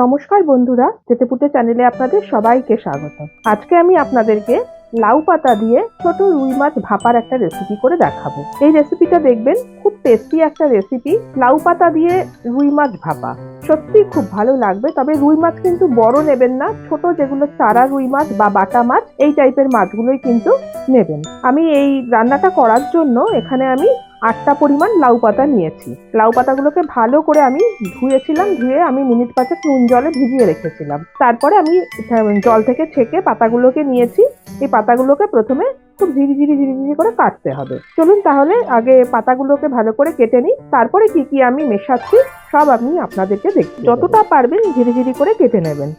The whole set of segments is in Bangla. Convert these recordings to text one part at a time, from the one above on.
নমস্কার বন্ধুরা, চেটেপুটে চ্যানেলে আপনাদের সবাইকে স্বাগত। আজকে আমি আপনাদেরকে লাউ পাতা দিয়ে ছোট রুই মাছ ভাপার একটা রেসিপি করে দেখাবো। এই রেসিপিটা দেখবেন, খুব টেস্টি একটা রেসিপি লাউ পাতা দিয়ে রুই মাছ ভাপা। সত্যি খুব ভালো লাগবে, তবে রুই মাছ কিন্তু বড় নেবেন না, ছোট যেগুলো চারা রুই মাছ বা বাটা মাছ, এই টাইপের মাছগুলোই কিন্তু নেবেন। আমি এই রান্নাটা করার জন্য এখানে আমি আটটা পরিমাণ লাউ পাতা নিয়েছি। লাউ পাতাগুলোকে ভালো করে আমি ধুয়েছিলাম, ধুয়ে আমি মিনিট পাঁচেক নুন জলে ভিজিয়ে রেখেছিলাম। তারপরে আমি জল থেকে ছেঁকে পাতাগুলোকে নিয়েছি। এই পাতাগুলোকে প্রথমে খুব ঝিরিঝিরি ঝিরিঝিরি করে কাটতে হবে। চলুন তাহলে আগে পাতাগুলোকে ভালো করে কেটে নিই। তারপরে কি কি আমি মেশাচ্ছি, সব আমি আপনাদেরকে দেখি যতটা পারবেন ঝিরিঝিরি করে কেটে নেবেন।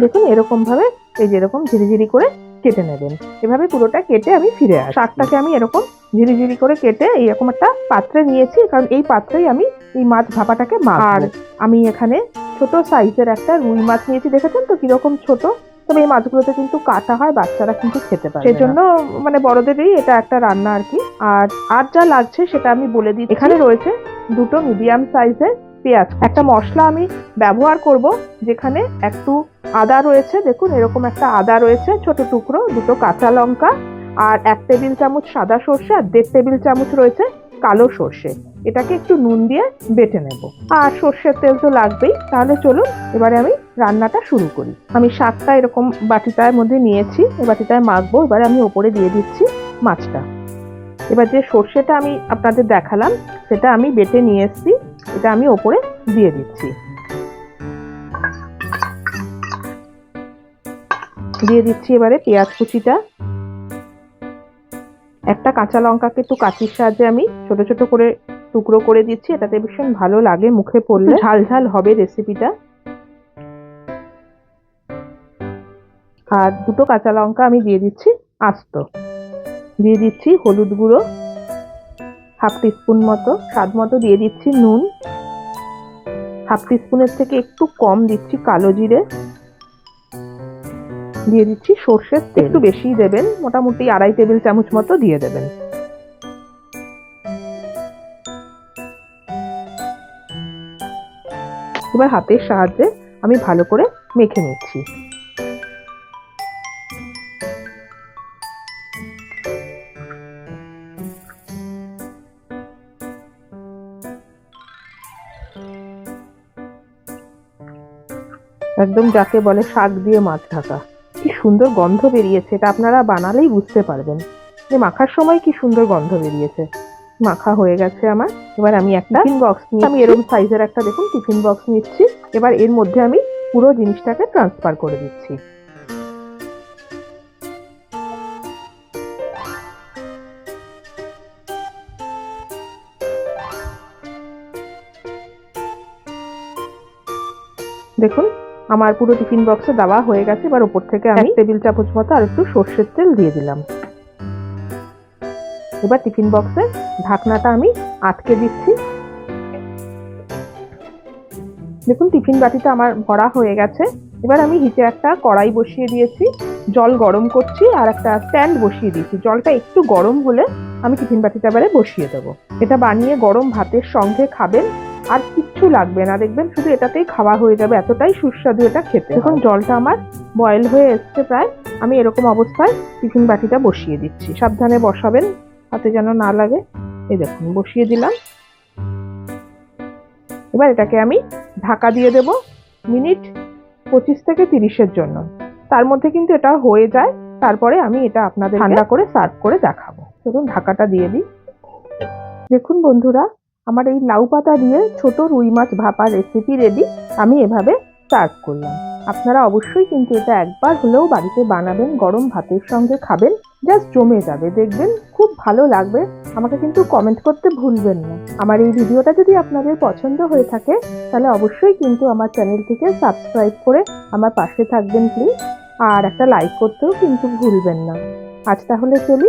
দেখুন এরকম ভাবে এই যেরকম ঝিরিঝিরি করে কেটে নেবেন। এভাবে পুরোটা কেটে আমি ফিরে আসি শাকটাকে আমি এরকম ঝিরিঝিরি করে কেটে এইরকম একটা পাত্রে নিয়েছি কারণ এই পাত্রেই আমি এই মাছ ভাপাটাকে মাছ আর আমি এখানে ছোট সাইজের একটা রুই মাছ নিয়েছি দেখেছেন তো কীরকম ছোট? তবে এই মাছগুলোতে কিন্তু কাটা হয় বাচ্চারা কিন্তু খেতে পারে সেজন্য মানে বড়দেরই এটা একটা রান্না আর কি। আর আর যা লাগছে সেটা আমি বলে দিই এখানে রয়েছে দুটো মিডিয়াম সাইজের পেঁয়াজ। একটা মশলা আমি ব্যবহার করব যেখানে একটু আদা রয়েছে, দেখুন এরকম একটা আদা রয়েছে, ছোট টুকরো, দুটো কাঁচা লঙ্কা আর এক টেবিল চামচ সাদা সর্ষে আর দেড় টেবিল চামচ রয়েছে কালো সর্ষে। এটাকে একটু নুন দিয়ে বেটে নেব। আর সর্ষের তেল তো লাগবেই, তাহলে চলুন এবারে আমি রান্নাটা শুরু করি। আমি শাকটা এরকম বাটিটার মধ্যে নিয়েছি এই বাটিটায় মাখবো, এবারে আমি ওপরে দিয়ে দিচ্ছি মাছটা। এবার যে সর্ষেটা আমি আপনাদের দেখালাম, সেটা আমি বেটে নিয়ে এসেছি, এটা আমি ওপরে দিয়ে দিচ্ছি। দিয়ে দিচ্ছি এবারে পেঁয়াজ কুচিটা। একটা কাঁচা লঙ্কাকে একটু কাঁচির সাহায্যে আমি ছোট ছোট করে টুকরো করে দিচ্ছি। এটাতে ভীষণ ভালো লাগে মুখে পড়লে। ঝাল ঝাল হবে রেসিপিটা আর দুটো কাঁচা লঙ্কা আমি দিয়ে দিচ্ছি আস্ত। দিয়ে দিচ্ছি হলুদ গুঁড়ো হাফ টিস্পুন মতো স্বাদ মতো দিয়ে দিচ্ছি নুন। হাফ টিস্পুনের থেকে একটু কম দিচ্ছি কালো জিরে। দিয়ে দিচ্ছি সর্ষের তেল। একটু বেশি দেবেন, মোটামুটি আড়াই টেবিল চামচ মতো দিয়ে দেবেন। এবার হাতের সাহায্যে আমি ভালো করে মেখে নিচ্ছি। একদম যাকে বলে শাক দিয়ে মাছ ঢাকা। কি সুন্দর গন্ধ বেরিয়েছে এটা আপনারা বানালেই বুঝতে পারবেন। যে মাখার সময় কি সুন্দর গন্ধ বেরিয়েছে। মাখা হয়ে গেছে আমার। এবার আমি একটা টিফিন বক্স নিয়ে আমি এরকম সাইজের একটা দেখুন টিফিন বক্স নিচ্ছি। এবার এর মধ্যে আমি পুরো জিনিসটাকে ট্রান্সফার করে দিচ্ছি। দেখুন আমার পুরো টিফিন বক্সে দেওয়া হয়ে গেছে। এবার ওপর থেকে আমি টেবিল চামচ মতো আর একটু সর্ষের তেল দিয়ে দিলাম। এবার টিফিন বক্সে ঢাকনাটা আমি আটকে দিচ্ছি। দেখুন টিফিন বাটিটা আমার ভরা হয়ে গেছে। এবার আমি হিটে একটা কড়াই বসিয়ে দিয়েছি। জল গরম করছি আর একটা স্ট্যান্ড বসিয়ে দিয়েছি। জলটা একটু গরম হলে আমি টিফিন বাটিটা এবারে বসিয়ে দেবো। এটা বানিয়ে গরম ভাতের সঙ্গে খাবেন। আর কিচ্ছু লাগবে না। দেখবেন শুধু এটাতেই খাওয়া হয়ে যাবে এতটাই সুস্বাদু এটা খেতে। এখন জলটা আমার বয়েল হয়ে এসছে প্রায়। আমি এরকম অবস্থায় টিফিন বাটিটা বসিয়ে দিচ্ছি। সাবধানে বসাবেন হাতে যেন না লাগে। এই দেখুন বসিয়ে দিলাম। এবার এটাকে আমি ঢাকা দিয়ে দেব মিনিট পঁচিশ থেকে তিরিশের জন্য। তার মধ্যে কিন্তু এটা হয়ে যায়। তারপরে আমি এটা আপনাদের ঠান্ডা করে সার্ভ করে দেখাবো। দেখুন ঢাকাটা দিয়ে দিই। দেখুন বন্ধুরা আমার এই লাউ পাতা দিয়ে ছোট রুই মাছ ভাপা রেসিপি রেডি আমি এভাবে সার্ভ করলাম। আপনারা অবশ্যই কিন্তু এটা একবার হলেও বাড়িতে বানাবেন, গরম ভাতের সঙ্গে খাবেন জাস্ট জমে যাবে। দেখবেন খুব ভালো লাগবে। আমাকে কিন্তু কমেন্ট করতে ভুলবেন না। আমার এই ভিডিওটা যদি আপনাদের পছন্দ হয়ে থাকে, তাহলে অবশ্যই কিন্তু আমার চ্যানেলটিকে সাবস্ক্রাইব করে আমার পাশে থাকবেন প্লিজ আর একটা লাইক করতেও কিন্তু ভুলবেন না। আজ তাহলে চলি